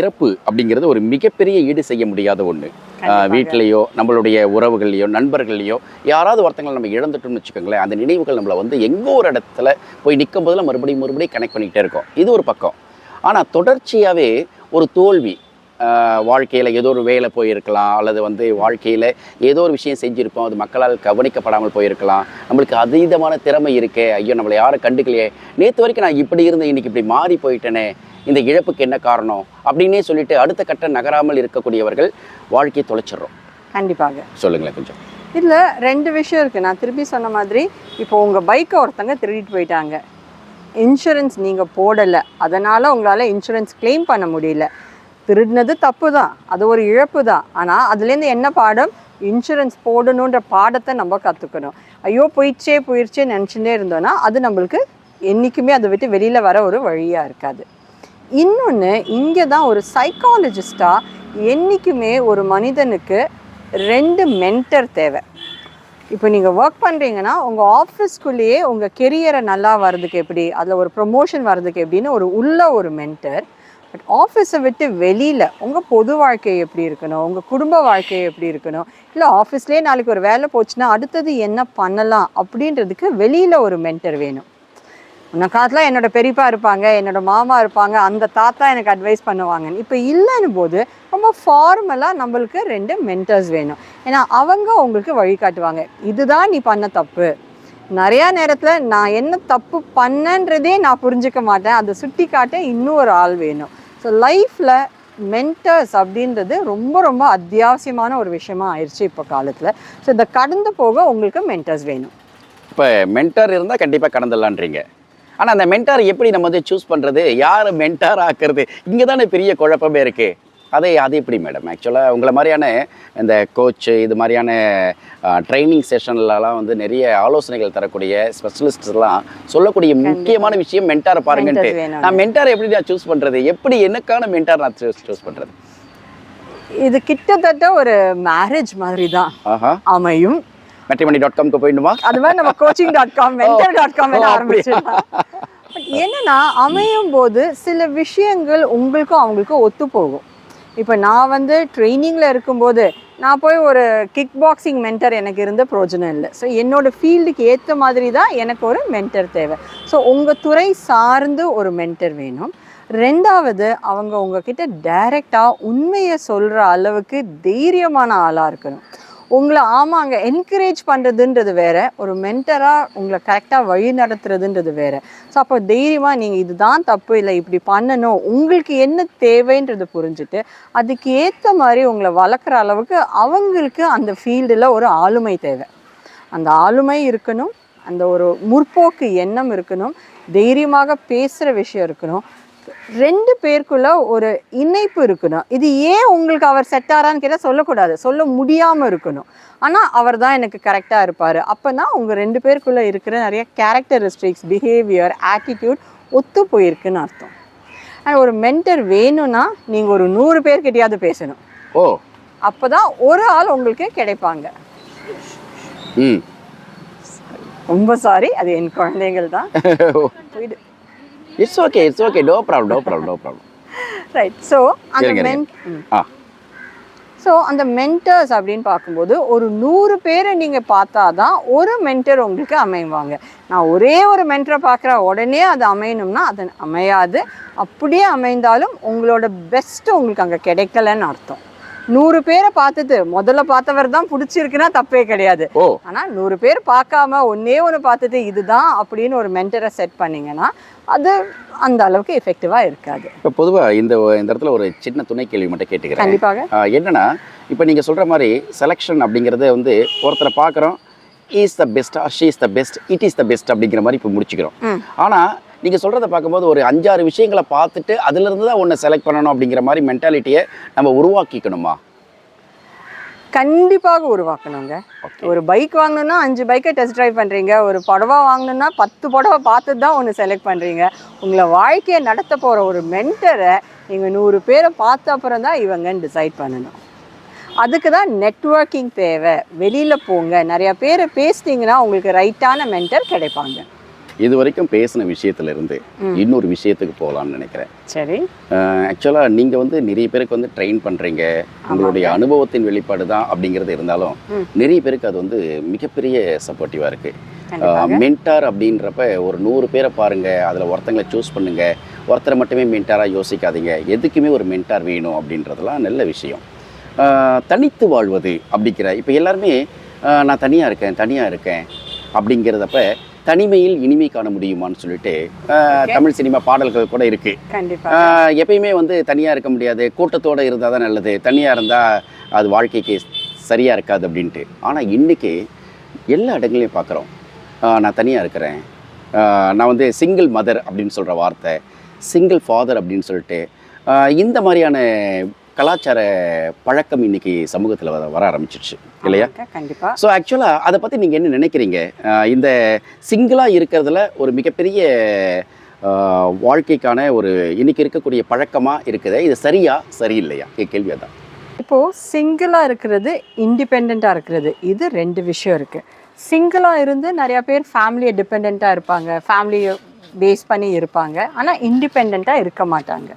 இறப்பு அப்படிங்கிறது ஒரு மிகப்பெரிய ஈடு செய்ய முடியாத ஒன்று. வீட்டிலேயோ நம்மளுடைய உறவுகள்லையோ நண்பர்கள்லையோ யாராவது ஒருத்தங்களை நம்ம இழந்துட்டோம்னு வச்சுக்கோங்களேன் அந்த நினைவுகள் நம்மளை வந்து எங்கோ ஒரு இடத்துல போய் நிற்கும் போதில் மறுபடியும் மறுபடியும் கனெக்ட் பண்ணிக்கிட்டே இருக்கோம். இது ஒரு பக்கம். ஆனால் தொடர்ச்சியாகவே ஒரு தோல்வி வாழ்க்கையில் ஏதோ ஒரு வேலை போயிருக்கலாம் அல்லது வந்து வாழ்க்கையில் ஏதோ ஒரு விஷயம் செஞ்சுருப்போம் அது மக்களால் கவனிக்கப்படாமல் போயிருக்கலாம் நம்மளுக்கு அதீதமான திறமை இருக்கே ஐயோ நம்மளை யாரும் கண்டுக்கலையே. நேற்று வரைக்கும் நான் இப்படி இருந்தேன் இன்னைக்கு இப்படி மாறி போயிட்டேனே இந்த இழப்புக்கு என்ன காரணம் அப்படின்னே சொல்லிட்டு அடுத்த கட்ட நகராமல் இருக்கக்கூடியவர்கள் வாழ்க்கையை தொலைச்சிடுறோம். கண்டிப்பாக. சொல்லுங்களேன் கொஞ்சம். இதில் ரெண்டு விஷயம் இருக்குது நான் திருப்பி சொன்ன மாதிரி இப்போ உங்கள் பைக்கை ஒருத்தங்க திருடிட்டு போயிட்டாங்க. இன்சூரன்ஸ் நீங்கள் போடலை. அதனால் உங்களால் இன்சூரன்ஸ் claim பண்ண முடியல. திருடினது தப்பு தான். அது ஒரு இழப்பு தான். ஆனால் அதுலேருந்து என்ன பாடம்? இன்சூரன்ஸ் போடணுன்ற பாடத்தை நம்ம கற்றுக்கணும் ஐயோ போயிடுச்சே போயிடுச்சே நினச்சிட்டே இருந்தோன்னா அது நம்மளுக்கு என்றைக்குமே அதை விட்டு வெளியில் வர ஒரு வழியாக இருக்காது. இன்னொன்று இங்கே தான் ஒரு சைக்காலஜிஸ்டாக என்றைக்குமே ஒரு மனிதனுக்கு ரெண்டு மென்டர் தேவை. இப்போ நீங்கள் ஒர்க் பண்ணுறீங்கன்னா உங்கள் ஆஃபீஸ்க்குள்ளேயே உங்கள் கெரியரை நல்லா வர்றதுக்கு எப்படி அதில் ஒரு ப்ரொமோஷன் வர்றதுக்கு எப்படின்னு ஒரு உள்ள ஒரு மென்டர் பட் ஆஃபீஸை விட்டு வெளியில் உங்கள் பொது வாழ்க்கை எப்படி இருக்கணும் உங்கள் குடும்ப வாழ்க்கை எப்படி இருக்கணும் இல்லை ஆஃபீஸ்லேயே நாளைக்கு ஒரு வேலை போச்சுன்னா அடுத்தது என்ன பண்ணலாம் அப்படின்றதுக்கு வெளியில் ஒரு மென்டர் வேணும். முன்ன காலத்தில் என்னோட பெரியப்பா இருப்பாங்க என்னோட மாமா இருப்பாங்க அந்த தாத்தா எனக்கு அட்வைஸ் பண்ணுவாங்க. இப்போ இல்லைன்னு போது ரொம்ப ஃபார்மலாக நம்மளுக்கு ரெண்டு மென்டர்ஸ் வேணும். ஏன்னா அவங்க உங்களுக்கு வழிகாட்டுவாங்க இதுதான் நீ பண்ண தப்பு. நிறையா நேரத்தில் நான் என்ன தப்பு பண்ணன்றதே நான் புரிஞ்சுக்க மாட்டேன். அதை சுட்டி காட்ட இன்னும் ஒரு ஆள் வேணும். ஸோ லைஃப்பில் மென்டர்ஸ் அப்படின்றது ரொம்ப ரொம்ப அத்தியாவசியமான ஒரு விஷயமா ஆயிடுச்சு இப்போ காலத்தில். ஸோ இதை கடந்து போக உங்களுக்கு மென்டர்ஸ் வேணும். இப்போ மென்டர் இருந்தால் கண்டிப்பாக கடந்துடலான்றீங்க ஆனால் அந்த மென்டார் எப்படி நம்ம வந்து சூஸ் பண்ணுறது யார் மென்டார் ஆக்குறது? இங்கே தானே பெரிய குழப்பமே இருக்குது அதே அது எப்படி மேடம் ஆக்சுவலாக உங்களை மாதிரியான இந்த கோச் இது மாதிரியான ட்ரைனிங் செஷன்லலாம் வந்து நிறைய ஆலோசனைகள் தரக்கூடிய ஸ்பெஷலிஸ்ட்லாம் சொல்லக்கூடிய முக்கியமான விஷயம் மென்டாரை பாருங்கன்ட்டு. நான் மென்டாரை எப்படி நான் சூஸ் பண்ணுறது எப்படி எனக்கான மென்டார் நான் சூஸ் பண்ணுறது இது கிட்டத்தட்ட ஒரு மேரேஜ் மாதிரி தான் அமையும். மெட்ரிமணி டாட் காம்க்கு போயிடுமா அது மாதிரி நம்ம coaching dot com mentor dot com அப்படியா? ஆரம்பிச்சிடலாம். என்னன்னா அமையும் போது சில விஷயங்கள் உங்களுக்கும் அவங்களுக்கும் ஒத்து போகும் இப்போ நான் வந்து ட்ரைனிங்கில் இருக்கும்போது நான் போய் ஒரு கிக் பாக்ஸிங் மென்டர் எனக்கு இருந்த பிரயோஜனம் இல்லை. ஸோ என்னோட ஃபீல்டுக்கு ஏற்ற மாதிரி தான் எனக்கு ஒரு மென்டர் தேவை. ஸோ உங்கள் துறை சார்ந்து ஒரு மென்டர் வேணும். ரெண்டாவது அவங்க உங்ககிட்ட டைரெக்டாக உண்மையை சொல்கிற அளவுக்கு தைரியமான ஆளாக இருக்கணும். உங்களை ஆமாங்க என்கரேஜ் பண்ணுறதுன்றது வேற ஒரு மென்டராக உங்களை கரெக்டாக வழி நடத்துறதுன்றது வேற. ஸோ அப்போ தைரியமாக நீங்கள் இதுதான் தப்பு இல்லை இப்படி பண்ணணும் உங்களுக்கு என்ன தேவைன்றது புரிஞ்சுட்டு அதுக்கு ஏற்ற மாதிரி உங்களை வளர்க்குற அளவுக்கு அவங்களுக்கு அந்த ஃபீல்டில் ஒரு ஆளுமை தேவை. அந்த ஆளுமை இருக்கணும் அந்த ஒரு முற்போக்கு எண்ணம் இருக்கணும் தைரியமாக பேசுகிற விஷயம் இருக்கணும் ரெண்டு பேருக்குள்ள ஒரு இணைப்பு இருக்கணும். இது ஏன் உங்களுக்கு அவர் செட் ஆறான்னு கேட்டால் சொல்லக்கூடாது. சொல்ல முடியாமல் இருக்கணும். ஆனால் அவர் தான் எனக்கு கரெக்டாக இருப்பார். அப்போனா உங்கள் ரெண்டு பேருக்குள்ளே இருக்கிற நிறைய கேரக்டரிஸ்டிக்ஸ் பிஹேவியர் ஆட்டிடியூட் ஒத்து போயிருக்குன்னு அர்த்தம். ஆனால் ஒரு மென்டர் வேணும்னா நீங்கள் ஒரு நூறு பேர்கிட்டயாவது பேசணும். ஓ. அப்போ தான் ஒரு ஆள் உங்களுக்கு கிடைப்பாங்க. ம். ரொம்ப சாரி அது என் குழந்தைகள் தான். It's okay it's okay no problem no problem no problem right so அந்த ஆ. ஸோ அந்த மென்டர்ஸ் அப்படின்னு பார்க்கும்போது ஒரு நூறு பேரை நீங்கள் பார்த்தா தான் ஒரு மென்டர் உங்களுக்கு அமைவாங்க. நான் ஒரே ஒரு மென்டரை பார்க்குறேன் உடனே அது அமையணும்னா அது அமையாது. அப்படியே அமைந்தாலும் உங்களோட பெஸ்ட்டு உங்களுக்கு அங்கே கிடைக்கலன்னு அர்த்தம். நூறு பேரை பார்த்துட்டு முதல்ல பார்த்தவர் தான் பிடிச்சிருக்குன்னா தப்பே கிடையாது. ஓ. ஆனால் நூறு பேர் பார்க்காம ஒன்னே ஒன்று பார்த்துட்டு இதுதான் அப்படின்னு ஒரு மென்டரை செட் பண்ணீங்கன்னா அது அந்த அளவுக்கு எஃபெக்டிவாக இருக்காது. இப்போ பொதுவாக இந்த இந்த இடத்துல ஒரு சின்ன துணை கேள்வி மட்டும் கேட்டுக்கிறேன். கண்டிப்பாக. என்னன்னா இப்போ நீங்கள் சொல்கிற மாதிரி செலெக்ஷன் அப்படிங்கிறது வந்து ஒருத்தரை பார்க்குறோம் is the best she is the best it is the best அப்படிங்கிற மாதிரி இப்போ முடிச்சுக்கிறோம். ஆனால் நீங்கள் சொல்கிறத பார்க்கும்போது ஒரு அஞ்சாறு விஷயங்களை பார்த்துட்டு அதுலேருந்து தான் ஒன்று செலக்ட் பண்ணணும் அப்படிங்கிற மாதிரி மென்டாலிட்டியை நம்ம உருவாக்கிக்கணுமா? கண்டிப்பாக உருவாக்கணுங்க. ஒரு பைக் வாங்கணும்னா அஞ்சு பைக்கை டெஸ்ட் டிரைவ் பண்ணுறீங்க ஒரு புடவை வாங்கணும்னா பத்து புடவை பார்த்து தான் ஒன்று செலக்ட் பண்ணுறீங்க உங்களை வாழ்க்கையை நடத்த போகிற ஒரு மென்டரை நீங்கள் நூறு பேரை பார்த்த அப்புறம் தான் இவங்கன்னு டிசைட் பண்ணணும். அதுக்கு தான் நெட்வொர்க்கிங் தேவை. வெளியில் போங்க. நிறையா பேரை பேசிட்டீங்கன்னா உங்களுக்கு ரைட்டான மென்டர் கிடைப்பாங்க. இது வரைக்கும் பேசின விஷயத்துல இருந்து ம். இன்னொரு விஷயத்துக்கு போகலாம்னு நினைக்கிறேன். சரி. ஆக்சுவலாக நீங்கள் வந்து நிறைய பேருக்கு வந்து ட்ரெயின் பண்ணுறீங்க உங்களுடைய அனுபவத்தின் வெளிப்பாடு தான் அப்படிங்கிறது இருந்தாலும். நிறைய பேருக்கு அது வந்து மிகப்பெரிய சப்போர்ட்டிவாக இருக்குது மென்டார் அப்படின்றப்ப ஒரு நூறு பேரை பாருங்க அதில் ஒருத்தங்களை சூஸ் பண்ணுங்க. ஒருத்தரை மட்டுமே மென்டாராக யோசிக்காதீங்க. எதுக்குமே ஒரு மென்டார் வேணும் அப்படின்றதெல்லாம் நல்ல விஷயம். தனித்து வாழ்வது அப்படிங்கிற இப்போ எல்லாருமே நான் தனியாக இருக்கேன் தனியாக இருக்கேன் அப்படிங்கிறதப்ப தனிமையில் இனிமை காண முடியுமான்னு சொல்லிட்டு. தமிழ் சினிமா பாடல்கள் கூட இருக்கு. எப்பயுமே வந்து தனியாக இருக்க முடியாது. கூட்டத்தோடு இருந்தால் தான் நல்லது. தனியாக இருந்தால் அது வாழ்க்கைக்கு சரியாக இருக்காது அப்படின்ட்டு. ஆனால் இன்றைக்கி எல்லா இடங்களையும் பார்க்குறோம் நான் தனியாக இருக்கிறேன். நான் வந்து சிங்கிள் மதர் அப்படின்னு சொல்கிற வார்த்தை சிங்கிள் ஃபாதர் அப்படின்னு சொல்லிட்டு இந்த மாதிரியான கலாச்சார பழக்கம் இன்னைக்கு சமூகத்தில் வர வர ஆரம்பிச்சிருச்சு இல்லையா? கண்டிப்பாக ஸோ ஆக்சுவலாக அதை பற்றி நீங்கள் என்ன நினைக்கிறீங்க? இந்த சிங்கிளாக இருக்கிறதுல ஒரு மிகப்பெரிய வாழ்க்கைக்கான ஒரு இன்னைக்கு இருக்கக்கூடிய பழக்கமாக இருக்குது. இது சரியா சரியில்லையா? என் கேள்வி அதான். இப்போ சிங்கிளா இருக்கிறது இண்டிபெண்ட்டாக இருக்கிறது. இது ரெண்டு விஷயம் இருக்கு. சிங்கிளா இருந்து நிறைய பேர் ஃபேமிலியை டிபெண்ட்டாக இருப்பாங்க. ஃபேமிலியை பேஸ் பண்ணி இருப்பாங்க. ஆனால் இண்டிபெண்ட்டாக இருக்க மாட்டாங்க.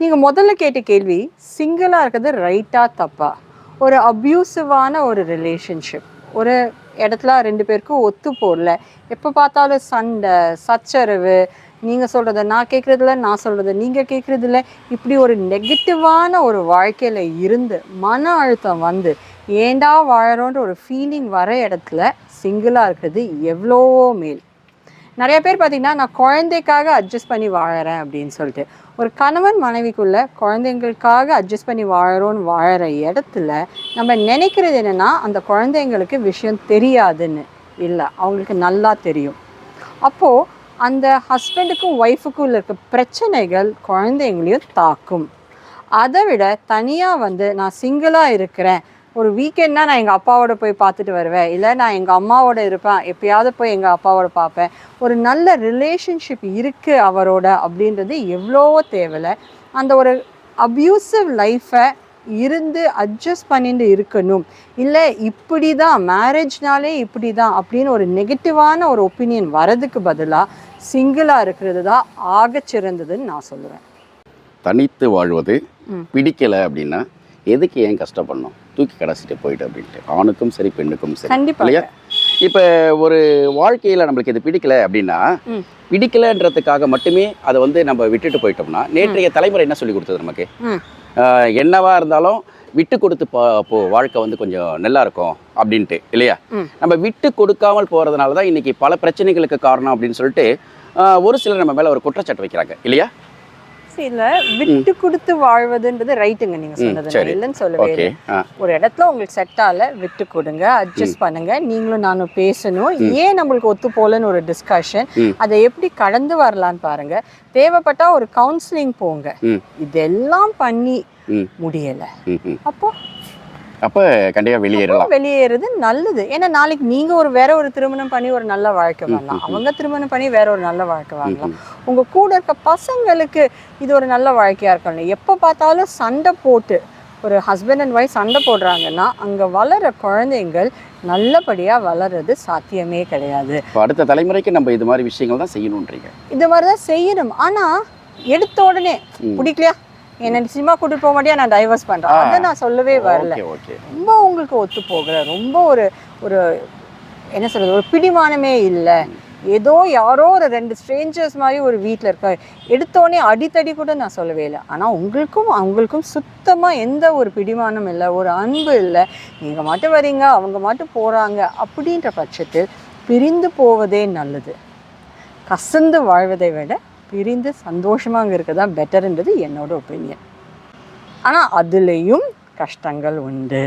நீங்கள் முதல்ல கேட்ட கேள்வி சிங்கிளாக இருக்கிறது ரைட்டாக தப்பா? ஒரு அப்யூசிவான ஒரு ரிலேஷன்ஷிப் ஒரு இடத்துல ரெண்டு பேருக்கும் ஒத்து போடல எப்போ பார்த்தாலும் சண்டை சச்சரவு. நீங்கள் சொல்கிறத நான் கேட்குறதில்ல நான் சொல்கிறத நீங்கள் கேட்குறதில்ல இப்படி ஒரு நெகட்டிவான ஒரு வாழ்க்கையில் இருந்து மன அழுத்தம் வந்து ஏண்டா வாழறோன்ற ஒரு ஃபீலிங் வர இடத்துல சிங்கிளாக இருக்கிறது எவ்வளவோ மேல். நிறைய பேர் பார்த்திங்கன்னா நான் குழந்தைக்காக அட்ஜஸ்ட் பண்ணி வாழறேன் அப்படின்னு சொல்லிட்டு. ஒரு கணவன் மனைவிக்குள்ள குழந்தைங்களுக்காக அட்ஜஸ்ட் பண்ணி வாழறோன்னு வாழற இடத்துல நம்ம நினைக்கிறது என்னன்னா அந்த குழந்தைங்களுக்கு விஷயம் தெரியாதுன்னு இல்லை. அவங்களுக்கு நல்லா தெரியும். அப்போது அந்த ஹஸ்பண்டுக்கும் ஒய்ஃபுக்கும் இருக்க பிரச்சனைகள் குழந்தைங்களையும் தாக்கும். அதை விட தனியாக வந்து நான் சிங்கிளாக இருக்கிறேன். ஒரு வீக்கெண்ட்னா நான் எங்கள் அப்பாவோட போய் பார்த்துட்டு வருவேன். இல்லை நான் எங்கள் அம்மாவோட இருப்பேன். எப்பயாவது போய் எங்கள் அப்பாவோட பார்ப்பேன். ஒரு நல்ல ரிலேஷன்ஷிப் இருக்குது அவரோட அப்படின்றது எவ்வளவோ தேவையில்ல அந்த ஒரு அப்யூசிவ் லைஃப்பை இருந்து அட்ஜஸ்ட் பண்ணிட்டு இருக்கணும். இல்லை இப்படி தான் மேரேஜ்னாலே இப்படி தான் அப்படின்னு ஒரு நெகட்டிவான ஒரு ஒப்பீனியன் வரதுக்கு பதிலாக சிங்கிளாக இருக்கிறது தான் ஆகச்சிறந்ததுன்னு நான் சொல்லுவேன். தனித்து வாழ்வது. பிடிக்கலை அப்படின்னா எதுக்கு ஏன் கஷ்டப்படணும்? தூக்கி கடைசிட்டு போயிட்டு அப்படின்ட்டு. ஆணுக்கும் சரி பெண்ணுக்கும் சரி. இல்லையா? இப்போ ஒரு வாழ்க்கையில் நம்மளுக்கு இது பிடிக்கல அப்படின்னா. பிடிக்கலன்றதுக்காக மட்டுமே அதை வந்து நம்ம விட்டுட்டு போயிட்டோம்னா நேற்றைய தலைமுறை என்ன சொல்லி கொடுத்தது நமக்கு? என்னவா இருந்தாலும் விட்டு கொடுத்து போ வாழ்க்கை வந்து கொஞ்சம் நல்லா இருக்கும் அப்படின்ட்டு இல்லையா. நம்ம விட்டு கொடுக்காமல் போகிறதுனால தான் இன்னைக்கு பல பிரச்சனைகளுக்கு காரணம் அப்படின்னு சொல்லிட்டு ஒரு சிலர் நம்ம மேலே ஒரு குற்றச்சாட்டு வைக்கிறாங்க இல்லையா? இல்ல விட்டு கொடுத்து வாழ்வதுன்றது ரைட்டுங்க நீங்க சொன்னது. இல்லைன்னு சொல்லவே ஒரு இடத்துல உங்களுக்கு செட் ஆகல விட்டு கொடுங்க அட்ஜஸ்ட் பண்ணுங்க. நீங்களும் நானும் பேசணும். ஏன் நம்மளுக்கு ஒத்து போலன்னு ஒரு டிஸ்கஷன். அதை எப்படி கடந்து வரலான்னு பாருங்க. தேவைப்பட்டா ஒரு கவுன்சிலிங் போங்க. இதெல்லாம் பண்ணி. முடியல. அப்போ அப்போ கண்டிப்பாக வெளியேறலாம். வெளியேறது நல்லது. ஏன்னா நாளைக்கு நீங்க ஒரு வேற ஒரு திருமணம் பண்ணி ஒரு நல்ல வாழ்க்கை ம், வாழலாம் ம், ம். அவங்க திருமணம் பண்ணி வேற ஒரு நல்ல வாழ்க்கை ம், வாழலாம் ம். உங்க கூட இருக்க பசங்களுக்கு இது ஒரு நல்ல வாழ்க்கையா இருக்கணும். எப்போ பார்த்தாலும் சண்டை போட்டு ஒரு ஹஸ்பண்ட் அண்ட் ஒய்ஃப் சண்டை போடுறாங்கன்னா அங்க வளர குழந்தைங்கள் நல்லபடியா வளர்றது சாத்தியமே கிடையாது. அடுத்த தலைமுறைக்கு நம்ம இது மாதிரி விஷயங்கள் தான் செய்யணுன்றீங்க இது மாதிரி தான் செய்யணும். ஆனா எடுத்த உடனே. பிடிக்கலையா? என்ன சினிமா கூட்டிட்டு போக மாட்டியா? நான் டைவர்ஸ் பண்றேன். அதை நான் சொல்லவே வரல. ரொம்ப உங்களுக்கு ஒத்து போகல. ரொம்ப ஒரு ஒரு என்ன சொல்றது ஒரு பிடிமானமே இல்லை. ஏதோ யாரோ ஒரு ரெண்டு ஸ்ட்ரேஞ்சர்ஸ் மாதிரி ஒரு வீட்டில் இருக்க எடுத்தோடனே அடித்தடி கூட நான் சொல்லவே இல்லை. ஆனால் உங்களுக்கும் அவங்களுக்கும் சுத்தமாக எந்த ஒரு பிடிமானம் இல்லை ஒரு அன்பு இல்லை. நீங்கள் மட்டும் வரீங்க அவங்க மட்டும் போகிறாங்க அப்படின்ற பட்சத்தில் பிரிந்து போவதே நல்லது. கசந்து வாழ்வதை விட பிரிந்து சந்தோஷமாக அங்கே இருக்க தான் பெட்டர்ன்றது என்னோட ஒப்பீனியன் ஆனால் அதுலேயும் கஷ்டங்கள் உண்டு.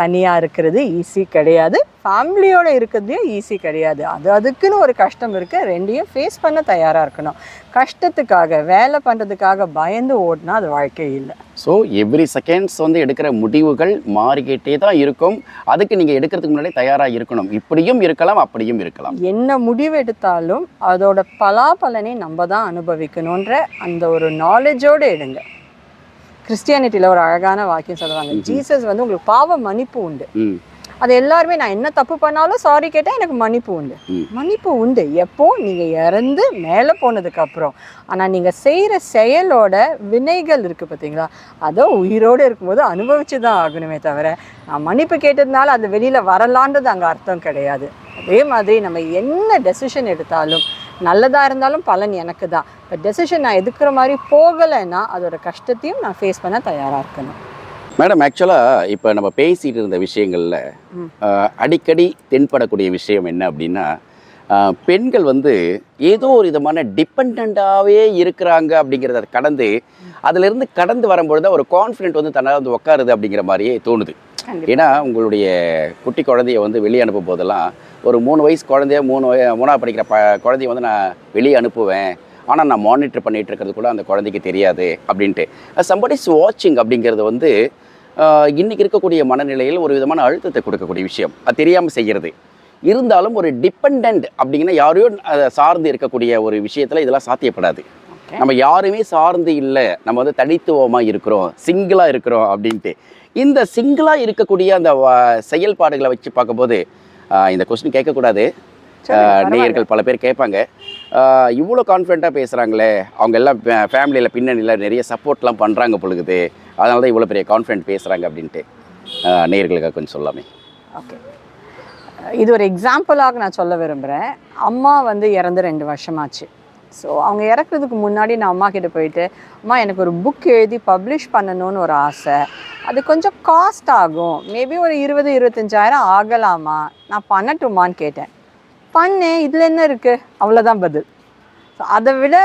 தனியாக இருக்கிறது ஈஸி கிடையாது. ஃபேமிலியோட இருக்கிறதையும் ஈஸி கிடையாது. அது அதுக்குன்னு ஒரு கஷ்டம் இருக்குது ரெண்டையும் ஃபேஸ் பண்ண தயாராக இருக்கணும். கஷ்டத்துக்காக வேலை பண்ணுறதுக்காக பயந்து ஓடினா அது வாழ்க்கை இல்லை. ஸோ எவ்ரி செகண்ட்ஸ் வந்து எடுக்கிற முடிவுகள் மாறிக்கிட்டே தான் இருக்கும். அதுக்கு நீங்கள் எடுக்கிறதுக்கு முன்னாடி தயாராக இருக்கணும். இப்படியும் இருக்கலாம் அப்படியும் இருக்கலாம். என்ன முடிவு எடுத்தாலும் அதோட பலாபலனை நம்ம தான் அனுபவிக்கணுன்ற அந்த ஒரு நாலேஜோடு எடுங்க. கிறிஸ்டியானிட்டியில் ஒரு அழகான வாக்கியம் சொல்லுவாங்க. ஜீசஸ் வந்து உங்களுக்கு பாவ மன்னிப்பு உண்டு. அது எல்லாருமே நான் என்ன தப்பு பண்ணாலும் சாரி கேட்டால் எனக்கு மன்னிப்பு உண்டு. மன்னிப்பு உண்டு. எப்போ? நீங்கள் இறந்து மேலே போனதுக்கு அப்புறம். ஆனால் நீங்கள் செய்கிற செயலோட வினைகள் இருக்குது பார்த்தீங்களா அதோ உயிரோடு இருக்கும்போது அனுபவிச்சு தான் ஆகணுமே தவிர நான் மன்னிப்பு கேட்டதுனால அது வெளியில் வரலான்றது அங்கே அர்த்தம் கிடையாது. அதே மாதிரி நம்ம என்ன டெசிஷன் எடுத்தாலும் நல்லதாக இருந்தாலும் பலன் எனக்கு தான் இப்போ டெசிஷன் நான் எதுக்குற மாதிரி போகலைன்னா அதோட கஷ்டத்தையும் நான் ஃபேஸ் பண்ண தயாராக இருக்கணும் மேடம் ஆக்சுவலாக இப்போ நம்ம பேசிட்டு இருந்த விஷயங்களில். அடிக்கடி தென்படக்கூடிய விஷயம் என்ன அப்படின்னா பெண்கள் வந்து ஏதோ ஒரு விதமான டிபெண்ட்டாகவே இருக்கிறாங்க அப்படிங்கிறத கடந்து அதிலிருந்து கடந்து வரும்பொழுது ஒரு கான்ஃபிடென்ட் வந்து தன்னால் வந்து உட்காருது அப்படிங்கிற மாதிரியே தோணுது. ஏன்னா உங்களுடைய குட்டி குழந்தைய வந்து வெளியே அனுப்பும் போதெல்லாம் ஒரு மூணு வயசு குழந்தைய மூணு மூணாவது படிக்கிற ப குழந்தைய வந்து நான் வெளியே அனுப்புவேன். ஆனால் நான் மானிட்டர் பண்ணிட்டு இருக்கிறது கூட அந்த குழந்தைக்கு தெரியாது அப்படின்ட்டு. சம்படிஸ் வாட்சிங் அப்படிங்கிறது வந்து ஆஹ், இன்னைக்கு இருக்கக்கூடிய மனநிலையில் ஒரு விதமான அழுத்தத்தை கொடுக்கக்கூடிய விஷயம். அது தெரியாமல் செய்கிறது இருந்தாலும் ஒரு டிபெண்ட் அப்படிங்கன்னா யாரையோ அதை சார்ந்து இருக்கக்கூடிய ஒரு விஷயத்தில் இதெல்லாம் சாத்தியப்படாது. நம்ம யாருமே சார்ந்து இல்லை. நம்ம வந்து தனித்துவமாக இருக்கிறோம் சிங்கிளாக இருக்கிறோம் அப்படின்ட்டு. இந்த சிங்கிளாக இருக்கக்கூடிய அந்த செயல்பாடுகளை வச்சு பார்க்கும்போது இந்த கொஸ்டின் கேட்கக்கூடாது. நேயர்கள் பல பேர் கேட்பாங்க. இவ்வளோ கான்ஃபிடென்ட்டாக பேசுகிறாங்களே அவங்க எல்லாம் ஃபேமிலியில் பின்னணியில் நிறைய சப்போர்ட்லாம் பண்ணுறாங்க பொழுது அதனால தான் இவ்வளோ பெரிய கான்ஃபிடென்ட் பேசுகிறாங்க அப்படின்ட்டு நேயர்களுக்காக கொஞ்சம் சொல்லாமே. ஓகே இது ஒரு எக்ஸாம்பிளாக நான் சொல்ல விரும்புகிறேன் அம்மா வந்து இறந்து ரெண்டு வருஷமாச்சு. ஸோ அவங்க இறக்குறதுக்கு முன்னாடி நான் அம்மா கிட்ட போயிட்டு அம்மா எனக்கு ஒரு புக் எழுதி பப்ளிஷ் பண்ணணும்னு ஒரு ஆசை. அது கொஞ்சம் காஸ்ட் ஆகும். மேபி ஒரு இருபது இருபத்தஞ்சாயிரம் ஆகலாமா? நான் பண்ணட்டுமான்னு கேட்டேன். பண்ணேன். இதில் என்ன இருக்குது அவ்வளோதான் பதில். ஸோ அதை விட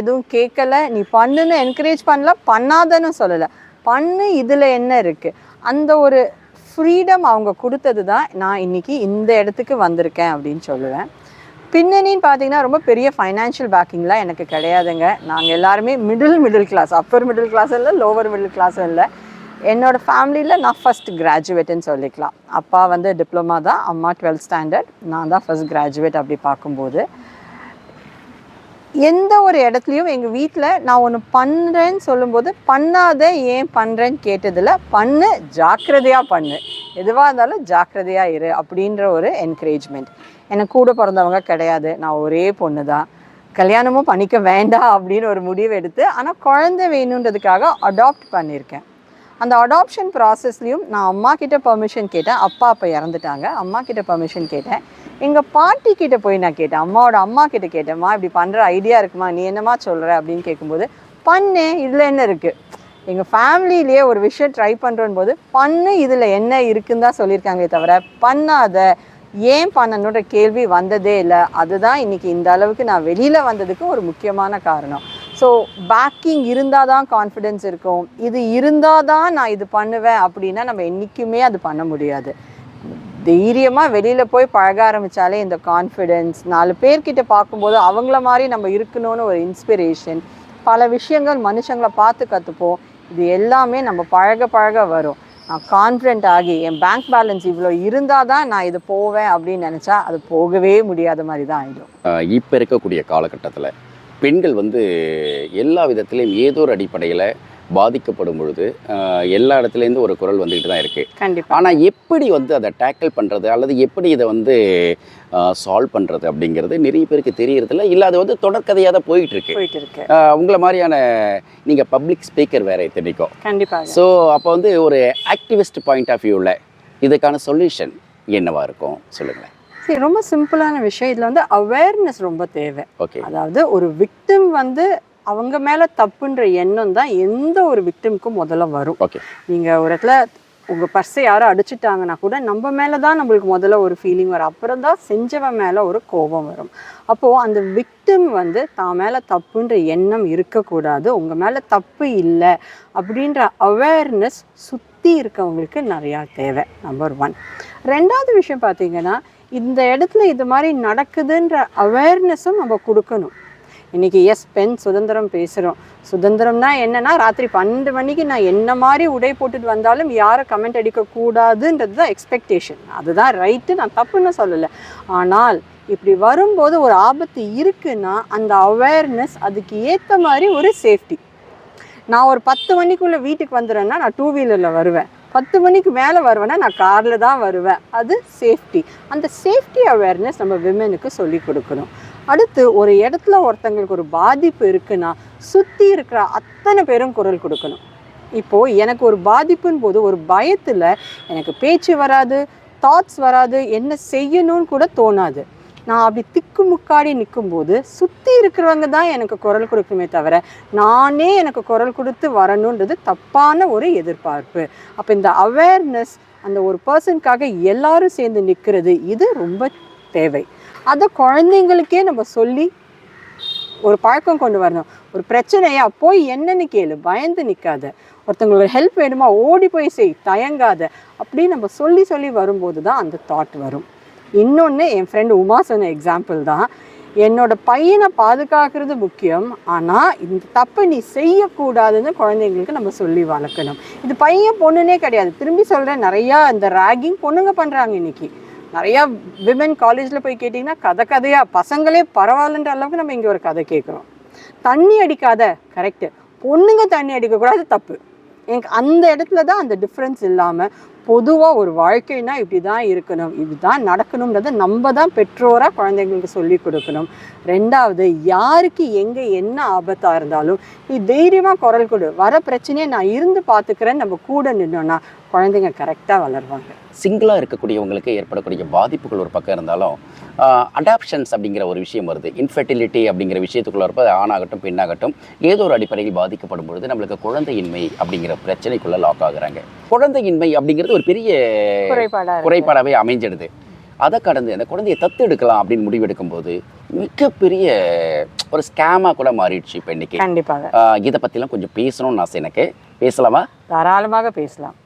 எதுவும் கேட்கல. நீ பண்ணுன்னு என்கரேஜ் பண்ணல. பண்ணாதன்னு சொல்லலை. பண்ணு இதில் என்ன இருக்குது அந்த ஒரு ஃப்ரீடம் அவங்க கொடுத்தது தான் நான் இன்னைக்கு இந்த இடத்துக்கு வந்திருக்கேன் அப்படின்னு சொல்லுவேன். பின்னணின்னு பார்த்தீங்கன்னா ரொம்ப பெரிய ஃபைனான்ஷியல் பேக்கிங்லாம் எனக்கு கிடையாதுங்க. நாங்கள் எல்லாருமே middle middle class upper middle class இல்லை லோவர் மிடில் கிளாஸும் இல்லை. என்னோட ஃபேமிலியில் நான் ஃபஸ்ட் கிராஜுவேட்டுன்னு சொல்லிக்கலாம். அப்பா வந்து டிப்ளமா தான் அம்மா டுவெல்த் ஸ்டாண்டர்ட் நான் தான் ஃபஸ்ட் கிராஜுவேட் அப்படி பார்க்கும்போது. எந்த ஒரு இடத்துலையும் எங்கள் வீட்டில் நான் ஒன்று பண்ணுறேன்னு சொல்லும்போது பண்ணாத ஏன் பண்ணுறேன்னு கேட்டதில் பண்ணு ஜாக்கிரதையாக பண்ணு. எதுவாக இருந்தாலும் ஜாக்கிரதையாக இரு அப்படின்ற ஒரு என்கரேஜ்மெண்ட் எனக்கு கூட பிறந்தவங்க கிடையாது. நான் ஒரே பொண்ணு தான். கல்யாணமும் பண்ணிக்க வேண்டாம் அப்படின்னு ஒரு முடிவு எடுத்து ஆனால் குழந்தை வேணுன்றதுக்காக அடாப்ட் பண்ணியிருக்கேன் அந்த அடாப்ஷன் ப்ராசஸ்லேயும் நான் அம்மா கிட்ட பர்மிஷன் கேட்டேன் அப்பா அப்போ இறந்துட்டாங்க. அம்மா கிட்ட பர்மிஷன் கேட்டேன். எங்கள் பாட்டி கிட்ட போய் நான் கேட்டேன். அம்மாவோட அம்மா கிட்ட கேட்டேம்மா இப்படி பண்ணுற ஐடியா இருக்குமா? நீ என்னம்மா சொல்கிற அப்படின்னு கேட்கும்போது பண்ணு இதில் என்ன இருக்குது எங்கள் ஃபேமிலியிலேயே ஒரு விஷயம் ட்ரை பண்ணுறோன் போது பண்ணு இதில் என்ன இருக்குன்னு தான் சொல்லியிருக்காங்களே தவிர பண்ணாத. ஏன் பண்ணணுன்ற கேள்வி வந்ததே இல்லை. அதுதான் இன்றைக்கி இந்த அளவுக்கு நான் வெளியில் வந்ததுக்கு ஒரு முக்கியமான காரணம். ஸோ பேக்கிங் இருந்தால் தான் கான்ஃபிடென்ஸ் இருக்கும். இது இருந்தால் தான் நான் இது பண்ணுவேன் அப்படின்னா நம்ம என்றைக்குமே அது பண்ண முடியாது. தைரியமாக வெளியில் போய் பழக ஆரம்பித்தாலே இந்த கான்ஃபிடென்ஸ் நாலு பேர்கிட்ட பார்க்கும்போது அவங்கள மாதிரி நம்ம இருக்கணும்னு ஒரு இன்ஸ்பிரேஷன் பல விஷயங்கள் மனுஷங்களை பார்த்து கற்றுப்போம் இது எல்லாமே நம்ம பழக பழக வரும். நான் கான்ஃபிடென்ட் ஆகி என் பேங்க் பேலன்ஸ் இவ்வளோ இருந்தால் தான் நான் இது போவேன் அப்படின்னு நினச்சா அது போகவே முடியாத மாதிரி தான் ஆகிடும் இப்போ இருக்கக்கூடிய காலகட்டத்தில் பெண்கள் வந்து எல்லா விதத்திலையும் ஏதோ ஒரு அடிப்படையில் பாதிக்கப்படும் பொழுது எல்லா இடத்துலேருந்து ஒரு குரல் வந்துக்கிட்டு தான் இருக்குது கண்டிப்பாக ஆனால் எப்படி வந்து அதை டேக்கிள் பண்ணுறது அல்லது எப்படி இதை வந்து சால்வ் பண்ணுறது அப்படிங்கிறது நிறைய பேருக்கு தெரியறதில்ல. இல்லை அது வந்து தொடர்கதையாக தான் போயிட்டு இருக்கு. போயிட்டு இருக்கு. ஆஹ், உங்களை மாதிரியான நீங்கள் பப்ளிக் ஸ்பீக்கர் வேற இத்தனைக்கும் கண்டிப்பாக. ஸோ அப்போ வந்து ஒரு ஆக்டிவிஸ்ட் பாயிண்ட் ஆஃப் வியூவில் இதுக்கான சொல்யூஷன் என்னவா இருக்கும்? சொல்லுங்களேன். சரி ரொம்ப சிம்பிளான விஷயம். இதில் வந்து அவேர்னஸ் ரொம்ப தேவை. ஓகே அதாவது ஒரு விக்டிம் வந்து அவங்க மேலே தப்புன்ற எண்ணம் தான் எந்த ஒரு விக்டிமுக்கும் முதல்ல வரும். ஓகே நீங்கள் ஒரு இடத்துல உங்கள் பர்ஸை யாரும் அடிச்சிட்டாங்கன்னா கூட நம்ம மேலே தான் நம்மளுக்கு முதல்ல ஒரு ஃபீலிங் வரும். அப்புறம் தான் செஞ்சவன் மேலே ஒரு கோபம் வரும். அப்போது அந்த விக்டிம் வந்து தான் மேலே தப்புன்ற எண்ணம் இருக்கக்கூடாது. உங்கள் மேலே தப்பு இல்லை அப்படின்ற அவேர்னஸ் சுற்றி இருக்கவங்களுக்கு நிறையா தேவை நம்பர் ஒன் ரெண்டாவது விஷயம் பார்த்தீங்கன்னா இந்த இடத்துல இது மாதிரி நடக்குதுன்ற அவேர்னஸும் நம்ம கொடுக்கணும். இன்றைக்கி எஸ் பெண் சுதந்திரம் பேசுகிறோம் சுதந்திரம்னா என்னென்னா ராத்திரி பன்னெண்டு மணிக்கு நான் என்ன மாதிரி உடை போட்டுட்டு வந்தாலும் யாரை கமெண்ட் அடிக்கக்கூடாதுன்றது தான் எக்ஸ்பெக்டேஷன் அதுதான் ரைட்டு நான் தப்புன்னு சொல்லலை. ஆனால் இப்படி வரும்போது ஒரு ஆபத்து இருக்குன்னா அந்த அவேர்னஸ் அதுக்கு ஏற்ற மாதிரி ஒரு சேஃப்டி நான் ஒரு பத்து மணிக்குள்ளே வீட்டுக்கு வந்துடுறேன்னா நான் டூ வீலரில் வருவேன். பத்து மணிக்கு மேலே வருவேன்னா நான் காரில் தான் வருவேன். அது சேஃப்டி அந்த சேஃப்டி அவேர்னஸ் நம்ம விமனுக்கு சொல்லி கொடுக்கணும். அடுத்து ஒரு இடத்துல ஒருத்தங்களுக்கு ஒரு பாதிப்பு இருக்குன்னா சுற்றி இருக்கிற அத்தனை பேரும் குரல் கொடுக்கணும். இப்போது எனக்கு ஒரு பாதிப்புன்னு போது ஒரு பயத்தில் எனக்கு பேச்சு வராது தாட்ஸ் வராது என்ன செய்யணும்னு கூட தோணாது. நான் அப்படி திக்கு முக்காடி நிற்கும்போது சுற்றி இருக்கிறவங்க தான் எனக்கு குரல் கொடுக்குமே தவிர நானே எனக்கு குரல் கொடுத்து வரணுன்றது தப்பான ஒரு எதிர்பார்ப்பு. அப்போ இந்த அவேர்னஸ் அந்த ஒரு பர்சனுக்காக எல்லாரும் சேர்ந்து நிற்கிறது இது ரொம்ப தேவை. அதை குழந்தைங்களுக்கே நம்ம சொல்லி ஒரு பழக்கம் கொண்டு வரணும். ஒரு பிரச்சனையா போய் என்னன்னு கேளு பயந்து நிற்காத ஒருத்தங்களுக்கு ஹெல்ப் வேணுமா ஓடி போய் செய் தயங்காத. அப்படின்னு நம்ம சொல்லி சொல்லி வரும்போது தான் அந்த தாட் வரும். இன்னொன்று என் ஃப்ரெண்டு உமா சொன்ன எக்ஸாம்பிள் தான். என்னோட பையனை பாதுகாக்கிறது முக்கியம். ஆனால் இந்த தப்பை நீ செய்யக்கூடாதுன்னு குழந்தைங்களுக்கு நம்ம சொல்லி வளர்க்கணும். இது பையன் பொண்ணுனே கிடையாது. திரும்பி சொல்கிறேன் நிறையா இந்த ராகிங் பொண்ணுங்க பண்ணுறாங்க இன்னைக்கு. நிறையா விமன் காலேஜில் போய் கேட்டிங்கன்னா கதை கதையாக பசங்களே பரவாயில்லன்ற அளவுக்கு நம்ம இங்கே ஒரு கதை கேட்குறோம். தண்ணி அடிக்காத கரெக்டு பொண்ணுங்க தண்ணி அடிக்கக்கூடாது தப்பு. எனக்கு அந்த இடத்துல தான் அந்த டிஃப்ரென்ஸ் இல்லாமல் பொதுவாக ஒரு வாழ்க்கைனா இப்படி தான் இருக்கணும் இதுதான் நடக்கணுன்றதை நம்ம தான் பெற்றோராக குழந்தைங்களுக்கு சொல்லி கொடுக்கணும். ரெண்டாவது யாருக்கு எங்கே என்ன ஆபத்தாக இருந்தாலும் நீ தைரியமாக குரல் கொடு. வர பிரச்சனையை நான் இருந்து பார்த்துக்கிறேன் நம்ம கூட நின்னோன்னா குழந்தைங்க கரெக்டாக வளருவாங்க. சிங்கிளாக இருக்கக்கூடியவங்களுக்கு ஏற்படக்கூடிய பாதிப்புகள் ஒரு பக்கம் இருந்தாலும் அடாப்ஷன்ஸ் அப்படிங்கிற ஒரு விஷயம் வருது. இன்ஃபெர்டிலிட்டி அப்படிங்கிற விஷயத்துக்குள்ள இருப்ப அது ஆணாகட்டும் பெண்ணாகட்டும் ஏதோ ஒரு அடிப்படையில் பாதிக்கப்படும் பொழுது நம்மளுக்கு குழந்தையின்மை அப்படிங்கிற பிரச்சனைக்குள்ள லாக் ஆகுறாங்க. குழந்தையின்மை அப்படிங்கிறது ஒரு பெரிய குறைபாடாக குறைபாடாகவே அமைஞ்சிடுது. அதை கடந்து அந்த குழந்தையை தத்து எடுக்கலாம் அப்படின்னு முடிவெடுக்கும் போது மிகப்பெரிய ஒரு ஸ்கேமாக கூட மாறிடுச்சு இப்போ இன்னைக்கு. கண்டிப்பாக. இதை பற்றிலாம் கொஞ்சம் பேசணும்னு ஆசை எனக்கு. பேசலாமா? தாராளமாக பேசலாம்.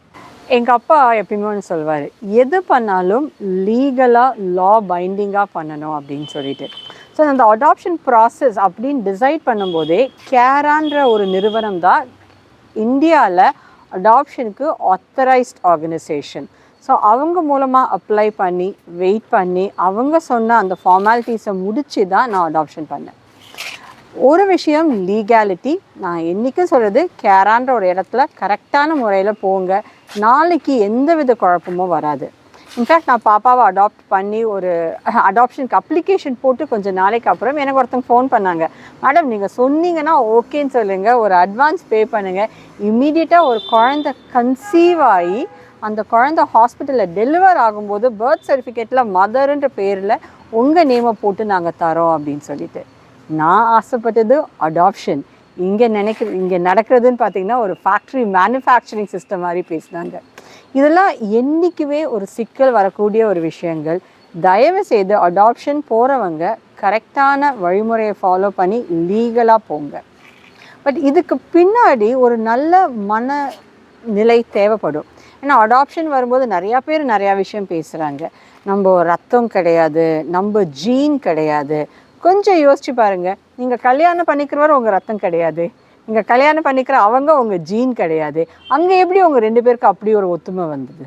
எங்கள் அப்பா எப்பயுமே ஒன்று சொல்வார் எது பண்ணாலும் லீகலாக லா பைண்டிங்காக பண்ணணும் அப்படின்னு சொல்லிட்டு. ஸோ அந்த அடாப்ஷன் ப்ராசஸ் அப்படின்னு டிசைட் பண்ணும்போதே கேரான்ற ஒரு நிறுவனம் தான் இந்தியாவில் அடாப்ஷனுக்கு ஆத்தரைஸ்ட் ஆர்கனைசேஷன் ஸோ அவங்க மூலமாக அப்ளை பண்ணி வெயிட் பண்ணி அவங்க சொன்ன அந்த ஃபார்மாலிட்டிஸை முடித்து தான் நான் அடாப்ஷன் பண்ணேன். ஒரு விஷயம் லீகாலிட்டி நான் என்றைக்கும் சொல்கிறது கேரான்ற ஒரு இடத்துல கரெக்டான முறையில் போங்க நாளைக்கு எந்த வித குழப்பமும் வராது. இன்ஃபேக்ட் நான் பாப்பாவை அடாப்ட் பண்ணி ஒரு அடாப்ஷனுக்கு அப்ளிகேஷன் போட்டு கொஞ்சம் நாளைக்கு அப்புறம் எனக்கு ஒருத்தங்க ஃபோன் பண்ணாங்க. மேடம் நீங்கள் சொன்னீங்கன்னா ஓகேன்னு சொல்லுங்கள் ஒரு அட்வான்ஸ் பே பண்ணுங்கள் இம்மீடியட்டாக ஒரு குழந்த கன்சீவ் ஆகி அந்த குழந்த ஹாஸ்பிட்டலில் டெலிவர் ஆகும்போது பர்த் சர்டிஃபிகேட்டில் மதருன்ற பேரில் உங்கள் நேமை போட்டு நாங்கள் தரோம் அப்படின்னு சொல்லிட்டு. நான் ஆசைப்பட்டது அடாப்ஷன் இங்கே நினைக்கிற இங்கே நடக்கிறதுன்னு பார்த்தீங்கன்னா ஒரு ஃபேக்ட்ரி மேனுஃபேக்சரிங் சிஸ்டம் மாதிரி பேசுனாங்க இதெல்லாம் என்றைக்குமே ஒரு சிக்கல் வரக்கூடிய ஒரு விஷயங்கள். தயவு செய்து அடாப்ஷன் போகிறவங்க கரெக்டான வழிமுறையை ஃபாலோ பண்ணி லீகலாக போங்க. பட் இதுக்கு பின்னாடி ஒரு நல்ல மன நிலை தேவைப்படும். ஏன்னா அடாப்ஷன் வரும்போது நிறையா பேர் நிறையா விஷயம் பேசுகிறாங்க நம்ம ரத்தம் கிடையாது நம்ம ஜீன் கிடையாது கொஞ்சம் யோசிச்சு பாருங்க. நீங்கள் கல்யாணம் பண்ணிக்கிறவர் உங்கள் ரத்தம் கிடையாது. நீங்கள் கல்யாணம் பண்ணிக்கிற அவங்க உங்கள் ஜீன் கிடையாது. அங்கே எப்படி உங்கள் ரெண்டு பேருக்கு அப்படி ஒரு ஒத்துமை வந்தது?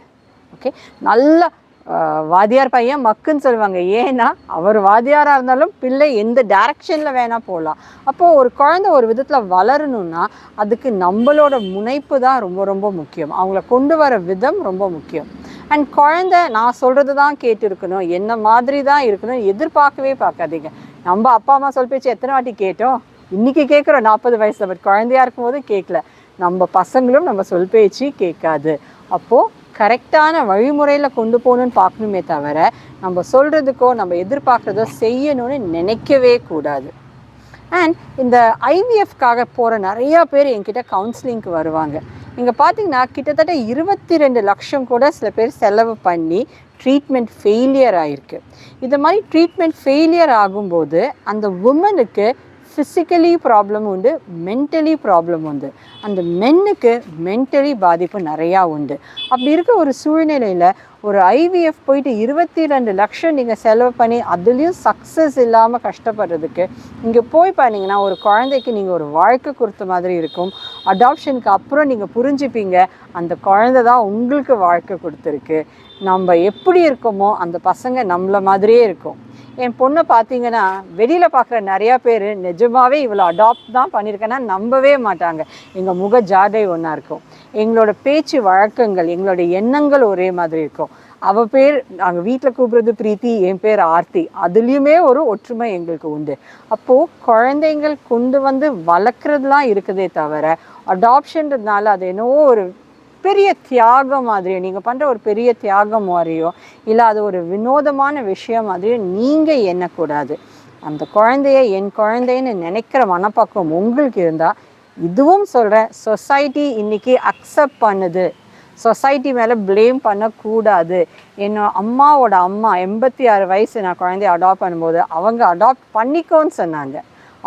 ஓகே நல்ல வாதியார் வாத்தியார் பையன் மக்குன்னு சொல்லுவாங்க. ஏன்னா அவர் வாத்தியாராக இருந்தாலும் பிள்ளை எந்த டைரக்ஷனில் வேணால் போகலாம் அப்போது ஒரு குழந்தை ஒரு விதத்தில் வளரணும்னா அதுக்கு நம்மளோட முனைப்பு தான் ரொம்ப ரொம்ப முக்கியம். அவங்கள கொண்டு வர விதம் ரொம்ப முக்கியம். அண்ட் குழந்தை நான் சொல்கிறது தான் கேட்டு இருக்கணும் என்ன மாதிரி தான் இருக்கணும் எதிர்பார்க்கவே பார்க்காதீங்க. நம்ம அப்பா அம்மா சொல் பேச்சு எத்தனை வாட்டி கேட்டோம்? இன்றைக்கி கேட்குறோம். நாற்பது வயசில் பட் குழந்தையா இருக்கும்போது கேட்கல. நம்ம பசங்களும் நம்ம சொல் பேச்சு கேட்காது. அப்போது கரெக்டான வழிமுறையில் கொண்டு போகணும்னு பார்க்கணுமே தவிர நம்ம சொல்கிறதுக்கோ நம்ம எதிர்பார்க்குறதோ செய்யணும்னு நினைக்கவே கூடாது. அண்ட் இந்த ஐவிஎஃப்காக போகிற நிறையா பேர் என்கிட்ட கவுன்சிலிங்க்கு வருவாங்க. இங்கே பார்த்தீங்கன்னா கிட்டத்தட்ட இருபத்தி ரெண்டு லட்சம் கூட சில பேர் செலவு பண்ணி ட்ரீட்மெண்ட் ஃபெயிலியர் ஆகிருக்கு இது மாதிரி ட்ரீட்மெண்ட் ஃபெயிலியர் ஆகும்போது அந்த உமனுக்கு ஃபிசிக்கலி ப்ராப்ளம் உண்டு மென்டலி ப்ராப்ளம் உண்டு. அந்த மென்னுக்கு மென்டலி பாதிப்பு நிறையா உண்டு. அப்படி இருக்க ஒரு சூழ்நிலையில் ஒரு ஐவிஎஃப் போயிட்டு இருபத்தி ரெண்டு லட்சம் நீங்கள் செலவு பண்ணி அதுலேயும் சக்ஸஸ் இல்லாமல் கஷ்டப்படுறதுக்கு இங்கே போய் பார்த்தீங்கன்னா ஒரு குழந்தைக்கு நீங்கள் ஒரு வாழ்க்கை கொடுத்த மாதிரி இருக்கும். அடாப்ஷனுக்கு அப்புறம் நீங்கள் புரிஞ்சுப்பீங்க. அந்த குழந்தை தான் உங்களுக்கு வாழ்க்கை கொடுத்துருக்கு. நம்ம எப்படி இருக்கோமோ அந்த பசங்க நம்மள மாதிரியே இருக்கும். என் பொண்ணை பார்த்தீங்கன்னா வெளியில் பார்க்குற நிறையா பேர் நிஜமாகவே இவ்வளோ அடாப்ட் தான் பண்ணியிருக்கேன்னா நம்பவே மாட்டாங்க. எங்கள் முக ஜாடை ஒன்றா இருக்கும். எங்களோட பேச்சு வழக்கங்கள் எங்களோட எண்ணங்கள் ஒரே மாதிரி இருக்கும். அவ பேர் நாங்கள் வீட்டில் கூப்பிடுறது பிரீத்தி என் பேர் ஆர்த்தி. அதுலேயுமே ஒரு ஒற்றுமை எங்களுக்கு உண்டு. அப்போது குழந்தைங்கள் கொண்டு வந்து வளர்க்குறதுலாம் இருக்குதே தவிர அடாப்ஷன்றதுனால அது என்னவோ ஒரு பெரிய தியாகம் மாதிரியோ நீங்கள் பண்ணுற ஒரு பெரிய தியாகம் மாதிரியோ இல்லை அது ஒரு வினோதமான விஷயம் மாதிரியோ நீங்கள் எண்ணக்கூடாது. அந்த குழந்தைய என் குழந்தைன்னு நினைக்கிற மனப்பக்கம் உங்களுக்கு இருந்தால் இதுவும் சொல்கிறேன் சொசைட்டி இன்னைக்கு அக்செப்ட் பண்ணுது. சொசைட்டி மேலே ப்ளேம் பண்ணக்கூடாது. என்னோட அம்மாவோட அம்மா எண்பத்தி ஆறு வயசு நான் குழந்தைய அடாப்ட் பண்ணும்போது அவங்க அடாப்ட் பண்ணிக்கோன்னு சொன்னாங்க.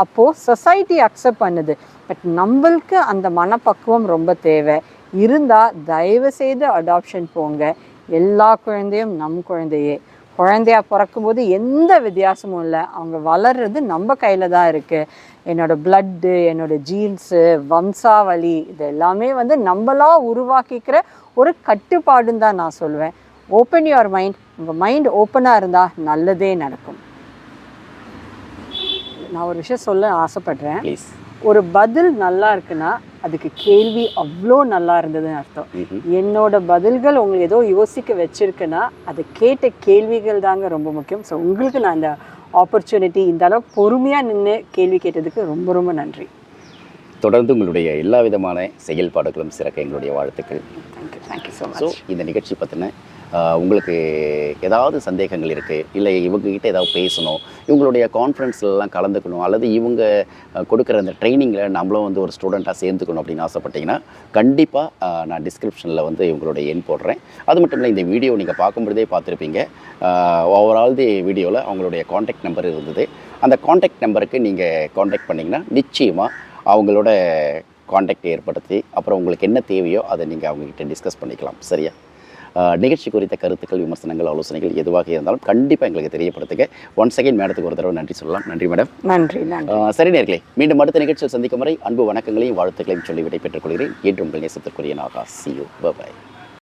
அப்போது சொசைட்டி அக்செப்ட் பண்ணுது. பட் நம்மளுக்கு அந்த மனப்பக்குவம் ரொம்ப தேவை. இருந்தால் தயவு செய்து அடாப்ஷன் போங்க. எல்லா குழந்தையும் நம் குழந்தையே. குழந்தையா பிறக்கும்போது எந்த வித்தியாசமும் இல்லை. அவங்க வளர்றது நம்ம கையில் தான் இருக்குது என்னோடய பிளட்டு என்னோட ஜீன்ஸு வம்சாவளி இது எல்லாமே வந்து நம்மளா உருவாக்கிக்கிற ஒரு கட்டுப்பாடுன்னு தான் நான் சொல்லுவேன் ஓப்பன் யுவர் மைண்ட் உங்கள் மைண்ட் ஓப்பனாக இருந்தால் நல்லதே நடக்கும். நான் ஒரு விஷயம் சொல்ல ஆசைப்படுறேன். ப்ளீஸ் ஒரு பதில் நல்லா இருக்குன்னா அதுக்கு கேள்வி அவ்வளோ நல்லா இருந்ததுன்னு அர்த்தம். என்னோட பதில்கள் உங்களுக்கு ஏதோ யோசிக்க வச்சிருக்குன்னா அது கேட்ட கேள்விகள் தாங்க ரொம்ப முக்கியம். ஸோ உங்களுக்கு நான் இந்த ஆப்பர்ச்சுனிட்டி இந்த அளவு பொறுமையாக நின்று கேள்வி கேட்டதுக்கு ரொம்ப ரொம்ப நன்றி. தொடர்ந்து உங்களுடைய எல்லா விதமான செயல்பாடுகளும் சிறக்க எங்களுடைய வாழ்த்துக்கள். தேங்க்யூ தேங்க்யூ ஸோ மச் இந்த நிகழ்ச்சி பற்றின உங்களுக்கு ஏதாவது சந்தேகங்கள் இருக்குது இல்லை இவங்ககிட்ட ஏதாவது பேசணும் இவங்களுடைய கான்ஃபரன்ஸ்லாம் கலந்துக்கணும் அல்லது இவங்க கொடுக்குற அந்த ட்ரைனிங்கில் நம்மளும் வந்து ஒரு ஸ்டூடெண்ட்டாக சேர்ந்துக்கணும் அப்படின்னு ஆசைப்பட்டீங்கன்னா கண்டிப்பாக நான் டிஸ்கிரிப்ஷனில் வந்து இவங்களுடைய எண் போடுறேன். அது மட்டும் இல்லை இந்த வீடியோ நீங்கள் பார்க்கும்பொழுதே பார்த்துருப்பீங்க. ஓவரால் தி வீடியோவில் அவங்களுடைய காண்டாக்ட் நம்பர் இருந்தது. அந்த காண்டாக்ட் நம்பருக்கு நீங்கள் காண்டாக்ட் பண்ணிங்கன்னா நிச்சயமாக அவங்களோட காண்டாக்ட் ஏற்படுத்தி அப்புறம் உங்களுக்கு என்ன தேவையோ அதை நீங்கள் அவங்கக்கிட்ட டிஸ்கஸ் பண்ணிக்கலாம். சரியா? நிகழ்ச்சி குறித்த கருத்துக்கள் விமர்சனங்கள் ஆலோசனைகள் எதுவாக இருந்தாலும் கண்டிப்பாக எங்களுக்கு தெரியப்படுத்துங்க. ஒன் செகண்ட் மேடத்துக்கு ஒரு தடவை நன்றி சொல்லலாம். நன்றி மேடம். நன்றி சரி நேர்களே மீண்டும் அடுத்த நிகழ்ச்சியில் சந்திக்கும் வரை அன்பு வணக்கங்களையும் வாழ்த்துக்களையும் சொல்லி விடை பெற்றுக் கொள்கிறேன். என்று உங்கள் நேசத்திற்குரிய நாகா சியூ பாய்